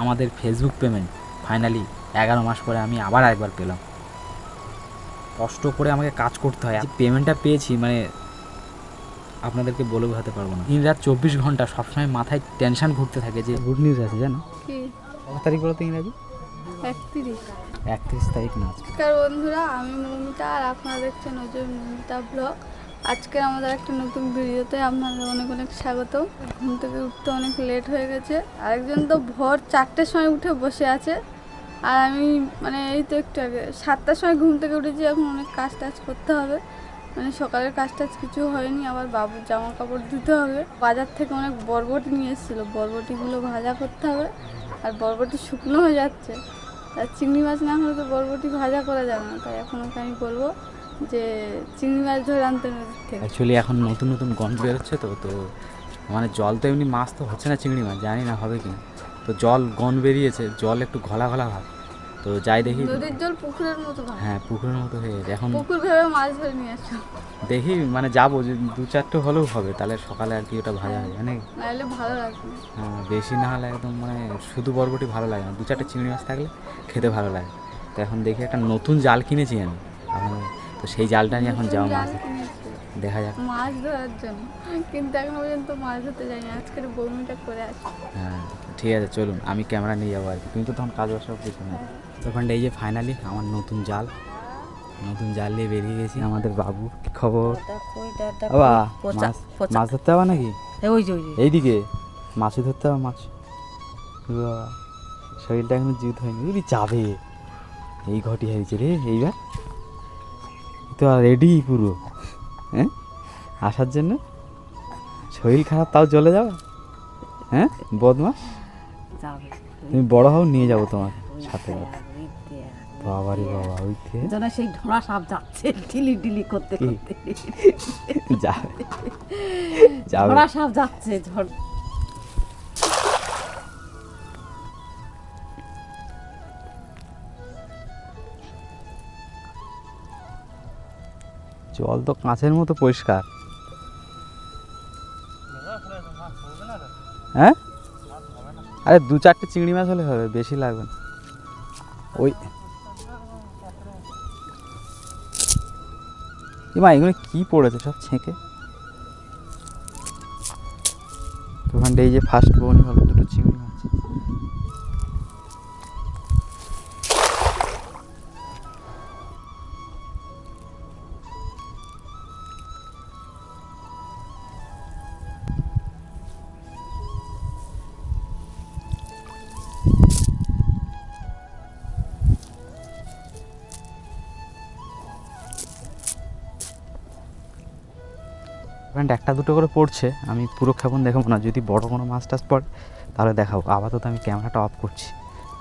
আমাদের Facebook payment finally এগারো মাস পরে আমি আবার একবার পেলাম। কষ্ট করে আমাকে কাজ করতে হয়। পেমেন্টটা পেয়েছি মানে আপনাদেরকে বলে বোঝাতে পারব না। দিন রাত চব্বিশ ঘণ্টা সবসময় মাথায় টেনশন ঘুরতে থাকে যে গুড নিউজ আছে জানো? কত তারিখ বলো তো ইংরাজি? একত্রিশ। একত্রিশ তারিখ না। নমস্কার বন্ধুরা আমি মৌমিতা আর আপনারা দেখছেন মৌমিতা ব্লগ আজকে আমাদের একটা নতুন ভিডিওতে আপনাদের অনেক অনেক স্বাগত। ঘুম থেকে উঠতে অনেক লেট হয়ে গেছে। আরেকজন তো ভোর চারটের সময় উঠে বসে আছে। আর আমি মানে এই তো একটু আগে, সাতটার সময় ঘুম থেকে উঠেছি, এখন অনেক কাজ টাজ করতে হবে। মানে সকালের কাজ টাজ কিছু হয়নি, আবার বাবুর জামা কাপড় ধুতে হবে। বাজার থেকে অনেক বরবটি নিয়ে এসেছিল। বরবটিগুলো ভাজা করতে হবে, আর বরবটি শুকনো হয়ে যাচ্ছে। আর চিংড়ি মাছ না হলে তো বরবটি ভাজা করা যাবে না, তাই এখন ওকে আমি বলব যে চিংড়ি মাছ ধরে আনতে নদীর থেকে। অ্যাকচুয়ালি এখন নতুন নতুন গন্ধ বেরোচ্ছে তো তো মানে জল তো এমনি মাছ তো হচ্ছে না চিংড়ি মাছ জানি না হবে কি তো জল গন বেরিয়েছে জল একটু ঘোলা ঘোলা ভাব। তো যাই দেখি। নদীর জল পুকুরের মতো হ্যাঁ পুকুরের মতো হয়ে গেছে। এখন পুকুর ভেবে মাছ ধরে নিয়ে আসো। দেখি মানে যাব যে দু চারটে হলেও হবে তাহলে সকালে আর কি ওটা ভাজা হবে মানে নাহলে ভালো লাগবে। হ্যাঁ, বেশি না হলে একদম মানে শুধু বরবটি ভালো লাগে না দু চারটে চিংড়ি মাছ থাকলে খেতে ভালো লাগে। তো এখন দেখি একটা নতুন জাল কিনেছি আমি এখন তো সেই জালটা নিয়ে এখন যাও মাছ দেখা যাক। মাছ ধরার জন্য। কিন্তু এখন পর্যন্ত মাছ ধরতে যাইনি। আজকের বমিটা করে আসি হ্যাঁ ঠিক আছে চলুন। আমি ক্যামেরা নিয়ে যাব আর কি তুমি তো তখন কাজ বাসা কিছু না তখন এই যে ফাইনালি আমার নতুন জাল। নতুন জাল নিয়ে বেরিয়ে গেছি আমাদের বাবু। কি খবর? বাবা মাছ মাছ ধরতে হবে নাকি? ওই যে এইদিকে। মাছই ধরতে হবে মাছ। শরীরটা এখন জিত হয়নি। বুঝলি যাবে। এই ঘটি হারিয়েছে রে এইবার। তো রেডি পুরো। হ্যাঁ? আসার জন্য? শরীর খারাপ তাও চলে যাবে? হ্যাঁ? বদমাস তুমি বড় হও নিয়ে যাব তোমার সাথে দেখ। বাবারে বাবা ওই যেন সেই ঢোড়া সাপ যাচ্ছে ঢিলি ঢিলি করতে? করতে। যাবে। যাবে। ঢোড়া সাপ যাচ্ছে ঝড় জল তো কাঁচের মতো পরিষ্কার। হ্যাঁ? আরে দু চারটে চিংড়ি মাছ হলে হবে, বেশি লাগবে না। ওই মা, এগুলো কি পড়েছে? সব ছেঁকে। ওখানটা এই যে ফার্স্ট বনি হলো দুটো চিংড়ি মাছ। ফ্রেন্ড একটা দুটো করে পড়ছে, আমি পুরো ক্ষেপণ দেখাবো না, যদি বড় কোনো মাছ টাছ পড়ে, তাহলে দেখাবো আপাতত আমি ক্যামেরাটা অফ করছি।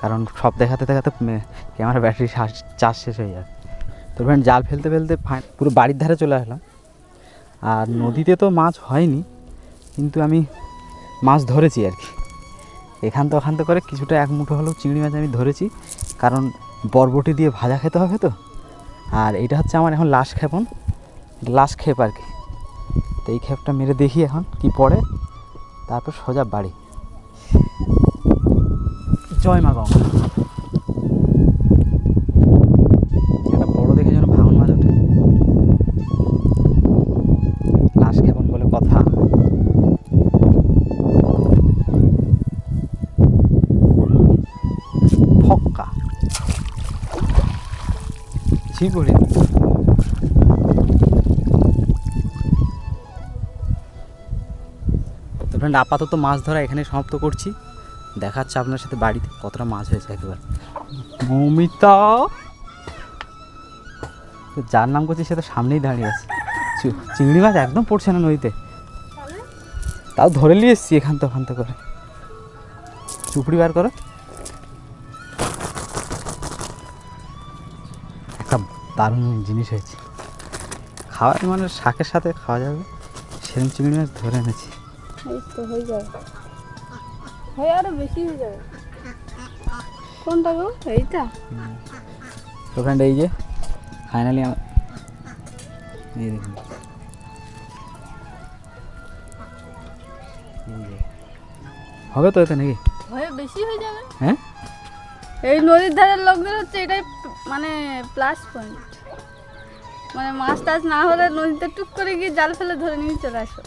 কারণ সব দেখাতে দেখাতে ক্যামেরা ব্যাটারি চার্জ শেষ হয়ে যায় তো ফ্রেন্ড জাল ফেলতে ফেলতে পুরো বাড়ির ধারে চলে আসলাম। আর নদীতে তো মাছ হয়নি, কিন্তু আমি মাছ ধরেছি আর কি। এখান তো ওখান তো করে কিছুটা এক মুঠো হলেও চিংড়ি মাছ আমি ধরেছি, কারণ বরবটি দিয়ে ভাজা খেতে হবে তো। আর এটা হচ্ছে আমার এখন লাশ ক্ষেপণ, লাশ খেপ আর কি। তো এই ক্ষেপটা মেরে দেখি এখন কি পড়ে। তারপর সোজা বাড়ি। জয় মা গঙ্গা। একটা বড় দেখে যেন ভাঙন ক্ষেপণ বলে কথা। ফক্কা। ফ্রেন্ড আপাতত মাছ ধরা এখানে সমাপ্ত করছি। দেখাচ্ছে আপনার সাথে বাড়িতে কতটা মাছ হয়েছে একবার। মৌমিতা! যার নাম করছি সে তো সামনেই দাঁড়িয়ে আছে। চিংড়ি মাছ একদম পড়ছে না নদীতে। তাও ধরে নিয়ে এসছি এখান তো ওখান তো করে। চুপড়ি বার করো। একটা দারুণ জিনিস হয়েছে। খাওয়ার মানে শাকের সাথে খাওয়া যাবে। সেরকম চিংড়ি মাছ ধরে এনেছি। এই তো হয়ে যাবে হয়ে আরও বেশি হয়ে যাবে। কোনটা গো? এইটা? তো ফ্রেন্ড এই যে ফাইনালি এই দেখুন। হবে তো এতে নাকি? ভয়ে বেশি হয়ে যাবে? হ্যাঁ? এই নদীর ধারের লোকদের হচ্ছে এটাই মানে প্লাস পয়েন্ট মানে মাছ টাছ না হলে নদীতে টুক করে গিয়ে জাল ফেলে ধরে নিয়ে চলে আসো।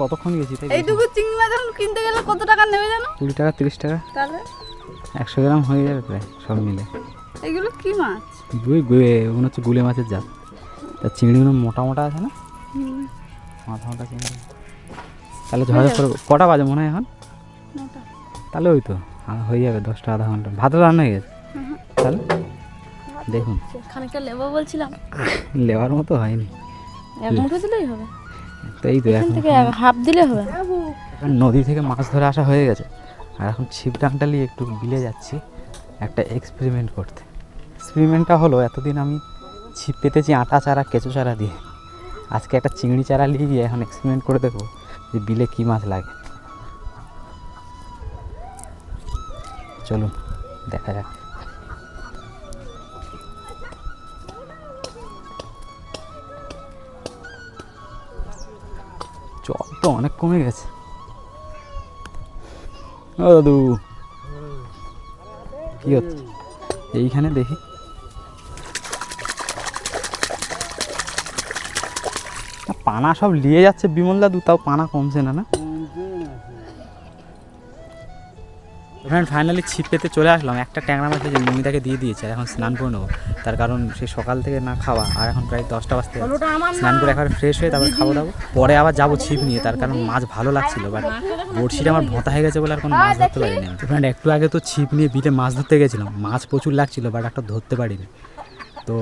কতক্ষণ গেছি তাই এইটুকু চিংড়ি মাছ এখন কিনতে গেলে কত টাকা নেবে জানো? কুড়ি টাকা তিরিশ টাকা। তাহলে? একশো গ্রাম হয়ে যাবে প্রায় সব মিলে। এগুলো কি মাছ? গুই গুয়ে মনে হচ্ছে গুলে মাছের জাত। তা চিংড়িগুলো মোটা মোটা আছে না? মাথা মোটা চিংড়ি। তাহলে ঝড়ে পড়ে কটা বাজে মনে হয় এখন? তাহলে ওই তো আর হয়ে যাবে দশটা আধা ঘণ্টা। ভাত রান্না হয়ে গেছে। তাহলে? দেখুন। খানিকটা লেবো বলছিলাম। লেবার মতো হয়নি। এক মুঠো দিলেই হবে। তো এই তো এখন থেকে হাফ দিলে হবে এখন নদী থেকে মাছ ধরে আসা হয়ে গেছে। আর এখন ছিপ ডাংটা নিয়ে একটু বিলে যাচ্ছি একটা এক্সপেরিমেন্ট করতে। এক্সপেরিমেন্টটা হলো এতদিন আমি ছিপ পেতেছি আটা চারা কেঁচো চারা দিয়ে। আজকে একটা চিংড়ি চারা নিয়ে গিয়ে এখন এক্সপেরিমেন্ট করে দেখব যে বিলে কী মাছ লাগে। চলুন দেখা যাক। তো অনেক কমে গেছে। ও দাদু, কি হচ্ছে? এইখানে দেখি। পানা সব নিয়ে যাচ্ছে বিমল দাদু, তাও পানা কমছে না না? ফ্রেন্ড ফাইনালি ছিপ পেতে চলে আসলাম। একটা ট্যাংরা মাছ যে মমিতাকে দিয়ে দিয়েছে আর এখন স্নান করে নেব। তার কারণ সে সকাল থেকে না খাওয়া আর এখন প্রায় দশটা বাজতে স্নান করে একবার ফ্রেশ হয়ে তারপর খাব দাবো। পরে আবার যাব ছিপ নিয়ে তার কারণ মাছ ভালো লাগছিল বাট বড়শিটা আমার ভোঁতা হয়ে গেছে বলে আর কোনো মাছ ধরতে পারিনি আমি। ফ্রেন্ড একটু আগে তো ছিপ নিয়ে বিলে মাছ ধরতে গেছিলাম। মাছ প্রচুর লাগছিল বাট একটা ধরতে পারিনি। তো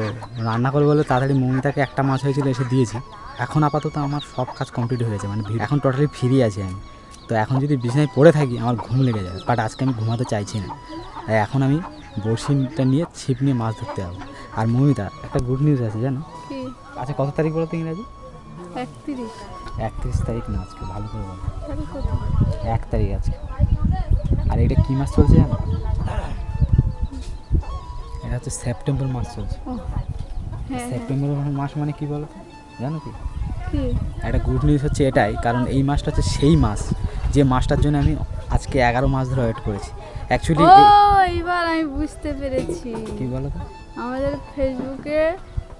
রান্না করে বলে তাড়াতাড়ি মমিতাকে একটা মাছ হয়েছিল এসে দিয়েছি। এখন আপাতত আমার সব কাজ কমপ্লিট হয়ে গেছে মানে এখন টোটালি ফ্রি আছি আমি। তো এখন যদি বিছানায় পড়ে থাকি আমার ঘুম লেগে যাবে বাট আজকে আমি ঘুমাতে চাইছি না। তাই এখন আমি বড়শিটা নিয়ে ছিপ নিয়ে মাছ ধরতে যাব। আর মমিতা একটা গুড নিউজ আছে জানো? আচ্ছা কত তারিখ বলো তো ইংরাজি? একত্রিশ। একত্রিশ তারিখ না আজকে ভালো করে বলো। এক তারিখ আজকে। আর এটা কী মাস চলছে জানো? এটা হচ্ছে সেপ্টেম্বর মাস চলছে। হ্যাঁ হ্যাঁ। সেপ্টেম্বর মাস মানে কি বলো? জানো কি? কি? একটা গুড নিউজ হচ্ছে এটাই কারণ এই মাসটা হচ্ছে সেই মাস। যে মাসটার জন্য আমি আজকে এগারো মাস ধরে ওয়েট করেছি। অ্যাকচুয়ালি এইবার আমি বুঝতে পেরেছি। কি বলো আমাদের ফেসবুকে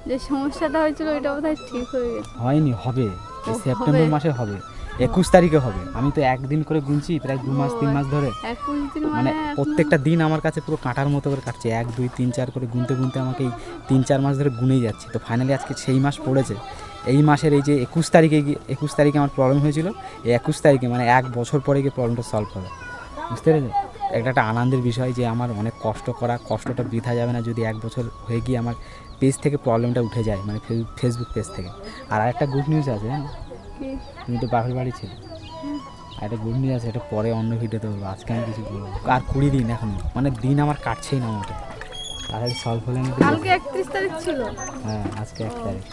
যে সমস্যাটা হয়েছিল ওইটা বোধহয় ঠিক হয়ে গেছে। হয়নি হবে। এই সেপ্টেম্বর মাসে হবে। একুশ তারিখে হবে। আমি তো একদিন করে গুনছি প্রায় দু মাস তিন মাস ধরে। মানে মানে প্রত্যেকটা দিন আমার কাছে পুরো কাঁটার মতো করে কাটছে। এক দুই তিন চার করে গুনতে গুনতে আমাকে এই তিন চার মাস ধরে গুনেই যাচ্ছে। তো ফাইনালি আজকে সেই মাস পড়েছে। এই মাসের এই যে একুশ তারিখে গিয়ে একুশ তারিখে আমার প্রবলেম হয়েছিল। এই একুশ তারিখে মানে এক বছর পরে গিয়ে প্রবলেমটা সলভ হবে। বুঝতে পেরেছ এটা একটা আনন্দের বিষয় যে আমার অনেক কষ্ট করা কষ্টটা বৃথা যাবে না যদি এক বছর হয়ে গিয়ে আমার পেজ থেকে প্রবলেমটা উঠে যায় মানে ফেসবুক পেজ থেকে। আর আরেকটা গুড নিউজ আছে জানো? কি তুমি তো বাপের বাড়ি ছিল। আর একটা গুড নিউজ আছে এটা পরে অন্য ভিডিওতে বলব। আজকে আমি কিছু বলব। আর কুড়ি দিন এখন মানে দিন আমার কাটছেই না মোটে। তাড়াতাড়ি সলভ হলে আমি কালকে একত্রিশ তারিখ ছিল। হ্যাঁ আজকে এক তারিখ।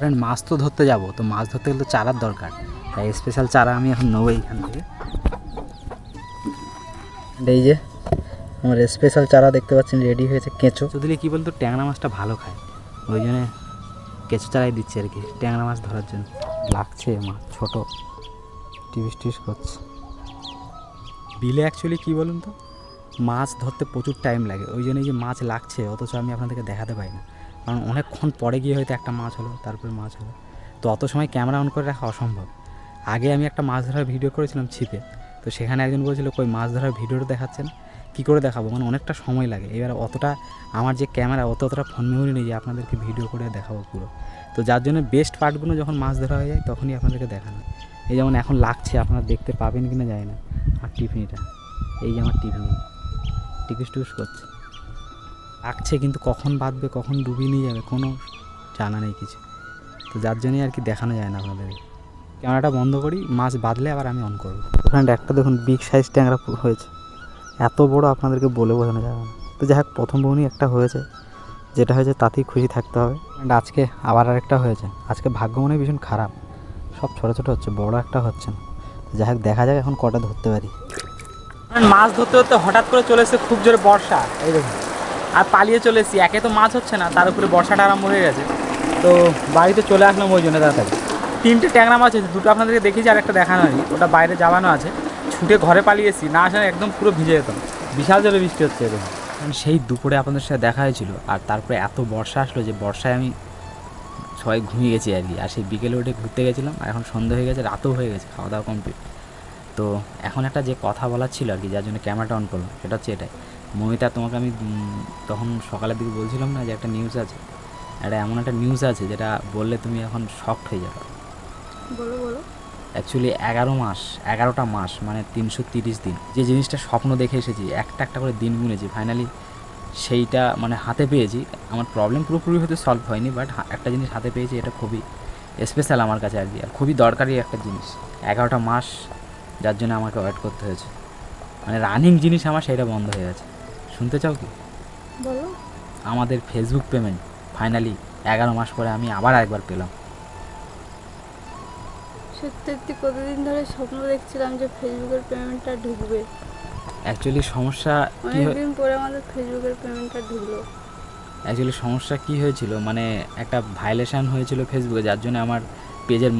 ফ্রেন্ড মাছ তো ধরতে যাব তো মাছ ধরতে গেলে তো চারার দরকার। তাই স্পেশাল চারা আমি এখন নেব এইখান থেকে। এই যে আমার স্পেশাল চারা দেখতে পাচ্ছেন রেডি হয়েছে কেঁচো। যদি কী বলতো ট্যাংরা মাছটা ভালো খায়। ওই জন্যে কেঁচো চারাই দিচ্ছে আর কি ট্যাংরা মাছ ধরার জন্য। লাগছে মাছ ছোট। টিভিস টিভিস করছে। বিলে অ্যাকচুয়ালি কী বলুন তো মাছ ধরতে প্রচুর টাইম লাগে। ওই জন্য এই যে মাছ লাগছে অথচ আমি আপনাদেরকে দেখাতে পাই না কারণ অনেকক্ষণ পরে গিয়ে হয়তো একটা মাছ হলো, তারপরে মাছ হলো। তো অত সময় ক্যামেরা অন করে রাখা অসম্ভব। আগে আমি একটা মাছ ধরার ভিডিও করেছিলাম ছিপে। তো সেখানে একজন বলছিল, কই, মাছ ধরার ভিডিওটা দেখাচ্ছেন? কী করে দেখাবো? মানে অনেকটা সময় লাগে। এবার অতটা আমার যে ক্যামেরা, অত অতটা ফোন মেমোরি নেই যে আপনাদেরকে ভিডিও করে দেখাবো পুরো। তো যার জন্য বেস্ট পার্টগুলো যখন মাছ ধরা হয়ে যায়, তখনই আপনাদেরকে দেখানো এই যেমন এখন লাগছে, আপনারা দেখতে পাবেন কি না যায় না। আর টিফিনিটা, এই যে আমার টিফিন। টিকিস টুস করছে। লাগছে কিন্তু কখন বাঁধবে কখন ডুবিয়ে নিয়ে যাবে কোনো জানা নেই কিছু। তো যার জন্যই আর কি দেখানো যায় না আপনাদের। ক্যামেরাটা বন্ধ করি মাছ বাঁধলে আবার আমি অন করব। ওখানে একটা দেখুন বিগ সাইজ ট্যাংরা হয়েছে। এত বড় আপনাদেরকে বলে বোঝানো যাবে না। তো যাই হোক প্রথম বউনি একটা হয়েছে যেটা হয়েছে তাতেই খুশি থাকতে হবে। And আজকে আবার আরেকটা হয়েছে। আজকে ভাগ্য মনে ভীষণ খারাপ। সব ছোটো ছোটো হচ্ছে বড় একটা হচ্ছে না। যাই হোক দেখা যাক এখন কটা ধরতে পারি। মাছ ধরতে ধরতে হঠাৎ করে চলে এসেছে খুব জোরে বর্ষা। এই দেখুন। আর পালিয়ে চলে এসেছি। একে তো মাছ হচ্ছে না, তার উপরে বর্ষাটা আরম্ভ হয়ে গেছে। তো বাড়িতে চলে আসলাম ওই জন্য তাড়াতাড়ি। তিনটে ট্যাংরা মাছ আছে, দুটো আপনাদেরকে দেখেছি আর একটা দেখানো হয়নি, ওটা বাইরে যাওয়ানো আছে। ছুটে ঘরে পালিয়েছি না আসলে একদম পুরো ভিজে যেতাম। বিশাল জলে বৃষ্টি হচ্ছে কারণ সেই দুপুরে আপনাদের সাথে দেখা হয়েছিল, আর তারপরে এত বর্ষা আসলো যে বর্ষায় আমি সবাই ঘুমিয়ে গেছি আর কি। আর সেই বিকেলে উঠে ঘুরতে গেছিলাম, আর এখন সন্ধ্যা হয়ে গেছে, রাতও হয়ে গেছে, খাওয়া দাওয়া কমপ্লিট তো এখন একটা যে কথা বলার ছিল আর কি, যার জন্য ক্যামেরাটা অন করলাম, সেটা হচ্ছে এটাই। মমিতা তোমাকে আমি তখন সকালের দিকে বলছিলাম না যে একটা নিউজ আছে? একটা এমন একটা নিউজ আছে যেটা বললে তুমি এখন শক্ট হয়ে যাবে। বলো বলো। অ্যাকচুয়ালি এগারো মাস এগারোটা মাস মানে তিনশো তিরিশ দিন। যে জিনিসটা স্বপ্ন দেখে এসেছি একটা একটা করে দিন গুনেছি। ফাইনালি সেইটা মানে হাতে পেয়েছি। আমার প্রবলেম পুরোপুরি হয়তো সলভ হয়নি বাট একটা জিনিস হাতে পেয়েছি এটা খুবই স্পেশাল আমার কাছে আর কি। আর খুবই দরকারি একটা জিনিস। এগারোটা মাস যার জন্য আমাকে ওয়েট করতে হয়েছে। মানে রানিং জিনিস আমার সেটা বন্ধ হয়ে গেছে। শুনতে চাও কি? বলো। আমাদের ফেসবুক পেমেন্ট ফাইনালি এগারো মাস পরে আমি আবার একবার পেলাম। সত্যি সত্যি কতদিন ধরে স্বপ্ন দেখছিলাম যে ফেসবুকের পেমেন্টটা ঢুকবে। অ্যাকচুয়ালি সমস্যা অনেকদিন পরে আমাদের ফেসবুকের পেমেন্টটা ঢুকলো। অ্যাকচুয়ালি সমস্যা কি হয়েছিল? মানে একটা ভাইলেশন হয়েছিল ফেসবুকে যার জন্য আমার পেজের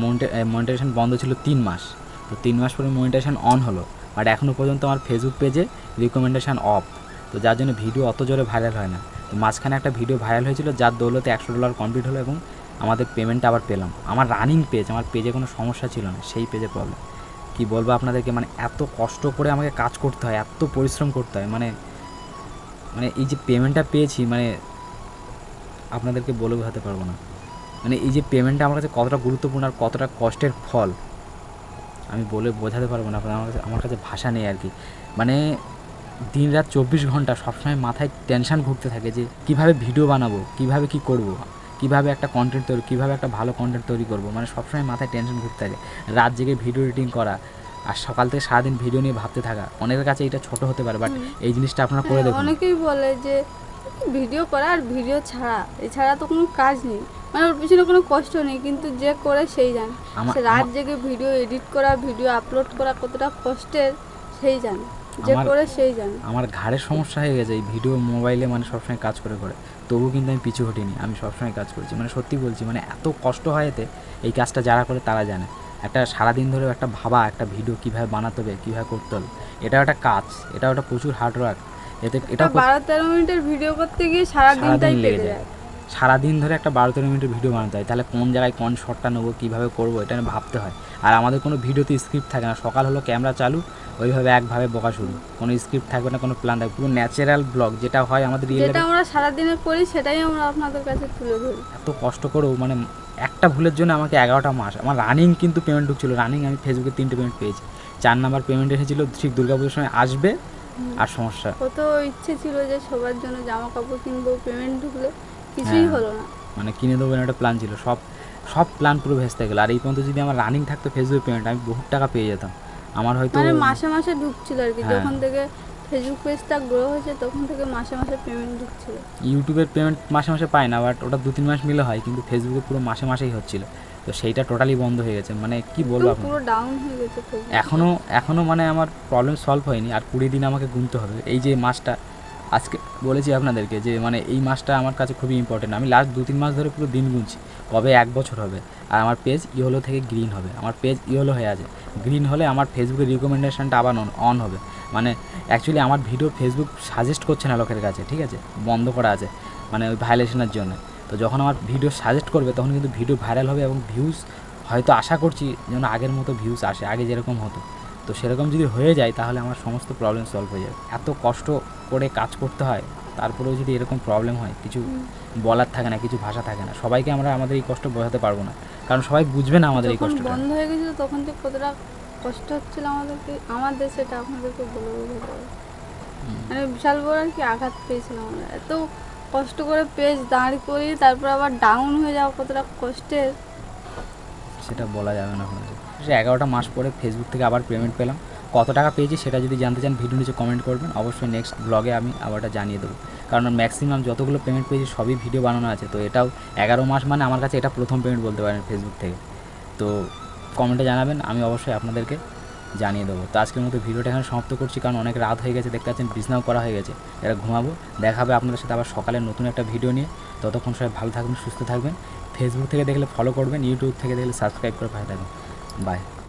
মনিটাইজেশন বন্ধ ছিল তিন মাস। তো তিন মাস পরে মনিটাইজেশন অন হলো। বাট এখনও পর্যন্ত আমার ফেসবুক পেজে রিকমেন্ডেশন অফ তো যার জন্য ভিডিও অত জোরে ভাইরাল হয় না। তো মাঝখানে একটা ভিডিও ভাইরাল হয়েছিল যার দৌলতে একশো ডলার কমপ্লিট হলো এবং আমাদের পেমেন্টটা আবার পেলাম। আমার রানিং পেজ আমার পেজে কোনো সমস্যা ছিল না, সেই পেজে প্রবলেম কি বলব আপনাদেরকে মানে এত কষ্ট করে আমাকে কাজ করতে হয়, এত পরিশ্রম করতে হয় মানে মানে এই যে পেমেন্টটা পেয়েছি মানে আপনাদেরকে বলে বোঝাতে পারব না। মানে এই যে পেমেন্টটা আমার কাছে কতটা গুরুত্বপূর্ণ আর কতটা কষ্টের ফল, আমি বলে বোঝাতে পারব না, আপনার আমার কাছে আমার কাছে ভাষা নেই আর কি। মানে দিন রাত চব্বিশ ঘণ্টা সবসময় মাথায় টেনশন ঘুরতে থাকে যে কীভাবে ভিডিও বানাবো কীভাবে কি করব কীভাবে একটা কন্টেন্ট তৈরি কীভাবে একটা ভালো কন্টেন্ট তৈরি করব মানে সবসময় মাথায় টেনশন ঘুরতে থাকে। রাত জেগে ভিডিও এডিটিং করা আর সকাল থেকে সারাদিন ভিডিও নিয়ে ভাবতে থাকা অনেকের কাছে এটা ছোট হতে পারে বাট এই জিনিসটা আপনারা করে হ্যাঁ, দেখুন। অনেকেই বলে যে ভিডিও করা আর ভিডিও ছাড়া এছাড়া তো কোনো কাজ নেই। মানে ওর পিছনে কোনো কষ্ট নেই কিন্তু যে করে সেই জানে। রাত জেগে ভিডিও এডিট করা ভিডিও আপলোড করা কতটা কষ্টের সেই জানে। যে আমার- করে সেই জানে। আমার ঘাড়ের সমস্যা হয়ে গেছে এই ভিডিও মোবাইলে মানে সবসময় কাজ করে করে। তবু কিন্তু আমি পিছু হটিনি আমি সবসময় কাজ করছি। মানে সত্যি বলছি মানে এত কষ্ট হয় এতে এই কাজটা যারা করে তারা জানে। একটা সারাদিন ধরে একটা ভাবা একটা ভিডিও কীভাবে বানাতে হবে কীভাবে করতে হবে এটা একটা কাজ এটা একটা প্রচুর হার্ডওয়ার্ক এতে এটা বারো তেরো মিনিটের ভিডিও করতে গিয়ে সারাদিন লেগে যায়। সারাদিন ধরে একটা বারো তেরো মিনিটের ভিডিও বানাতে হয়। তাহলে কোন জায়গায় কোন শটটা নেব কীভাবে করব এটা নিয়ে ভাবতে হয়। আর আমাদের কোনো ভিডিওতে স্ক্রিপ্ট থাকে না। সকাল হলো ক্যামেরা চালু ওইভাবে একভাবে বকা শুরু। কোনো স্ক্রিপ্ট থাকবে না কোনো প্ল্যান থাকবে পুরো ন্যাচারাল ব্লগ যেটা হয় আমাদের যেটা আমরা সারাদিনে করি সেটাই আমরা আপনাদের কাছে তুলে ধরি। এত কষ্ট করেও মানে একটা ভুলের জন্য আমাকে এগারোটা মাস আমার রানিং কিন্তু পেমেন্ট ঢুকছিল। রানিং আমি ফেসবুকে তিনটে পেমেন্ট পেয়েছি। চার নাম্বার পেমেন্ট এসেছিল ঠিক দুর্গাপুজোর সময় আসবে আর সমস্যা। কত ইচ্ছে ছিল যে সবার জন্য জামা কাপড় কিনবো পেমেন্ট ঢুকলে। কিছুই হ্যাঁ। হলো না। মানে কিনে দেবো এরকম একটা প্ল্যান ছিল। সব সব প্ল্যান পুরো ভেস্তে গেলো। আর এই পর্যন্ত যদি আমার রানিং থাকতো ফেসবুক পেমেন্ট আমি বহুত টাকা পেয়ে যেতাম। আমার হয়তো মানে মাসে মাসে ঢুকছিল আর কি। হ্যাঁ। যখন থেকে ফেসবুক পেজটা গ্রো হয়েছে তখন থেকে মাসে মাসে পেমেন্ট ঢুকছিল। ইউটিউবের পেমেন্ট মাসে মাসে পায় না বাট ওটা দু তিন মাস মিলে হয় কিন্তু ফেসবুকে পুরো মাসে মাসেই হচ্ছিল। তো সেইটা টোটালি বন্ধ হয়ে গেছে। মানে কি বলব পুরো ডাউন হয়ে গেছে ফেসবুক এখনও এখনও মানে আমার প্রবলেম সলভ হয়নি। আর কুড়ি দিন আমাকে গুনতে হবে। এই যে মাসটা আজকে বলেছি আপনাদেরকে যে মানে এই মাসটা আমার কাছে খুবই ইম্পর্টেন্ট আমি লাস্ট দু তিন মাস ধরে পুরো দিন গুনছি। কবে এক বছর হবে? আর আমার পেজ ইয়েলো থেকে গ্রিন হবে। আমার পেজ ইয়েলো হয়ে আছে। গ্রিন হলে আমার ফেসবুকের রিকমেন্ডেশনটা আবার অন হবে। মানে অ্যাকচুয়ালি আমার ভিডিও ফেসবুক সাজেস্ট করছে না লোকের কাছে, ঠিক আছে? বন্ধ করা আছে মানে ওই ভাইলেশনের জন্য। তো যখন আমার ভিডিও সাজেস্ট করবে, তখন কিন্তু ভিডিও ভাইরাল হবে এবং ভিউজ হয়তো আশা করছি যেন আগের মতো ভিউজ আসে, আগে যেরকম হতো। তো সেরকম যদি হয়ে যায় তাহলে আমার সমস্ত প্রবলেম সলভ হয়ে যাবে। এত কষ্ট করে কাজ করতে হয় তারপরেও যদি এরকম প্রবলেম হয় কিছু বলার থাকে না কিছু ভাষা থাকে না সবাইকে আমরা আমাদের এই কষ্ট বোঝাতে পারব না। কারণ সবাই বুঝবে না আমাদের এই কষ্টটা। বন্ধ হয়ে গেছিল তখন যে কতটা কষ্ট হচ্ছিল আমাদেরকে আমাদের সেটা আপনাদেরকে বলে বোঝাতে মানে বিশাল বড় আর কি আঘাত পেয়েছিলাম আমরা। এত কষ্ট করে পেজ দাঁড় করি তারপর আবার ডাউন হয়ে যাওয়া কতটা কষ্টের। সেটা বলা যাবে না সে এগারোটা মাস পরে ফেসবুক থেকে আবার পেমেন্ট পেলাম। কত টাকা পেয়েছি সেটা যদি জানতে চান ভিডিও নিচে কমেন্ট করবেন। অবশ্যই নেক্সট ব্লগে আমি আবারটা জানিয়ে দেবো। কারণ ম্যাক্সিমাম যতগুলো পেমেন্ট পেয়েছি, সবই ভিডিও বানানো আছে। তো এটাও এগারো মাস মানে আমার কাছে এটা প্রথম পেমেন্ট বলতে পারেন ফেসবুক থেকে। তো কমেন্টে জানাবেন, আমি অবশ্যই আপনাদেরকে জানিয়ে দেবো। তো আজকের মতো ভিডিওটা এখানে সমাপ্ত করছি, কারণ অনেক রাত হয়ে গেছে, দেখতে পাচ্ছেন বিছনাও করা হয়ে গেছে। এরা ঘুমাবো দেখা হবে আপনাদের সাথে আবার সকালে নতুন একটা ভিডিও নিয়ে। ততক্ষণ সবাই ভালো থাকবেন, সুস্থ থাকবেন। ফেসবুক থেকে দেখলে ফলো করবেন ইউটিউব থেকে দেখলে সাবস্ক্রাইব করে ভালো থাকবেন। Bye.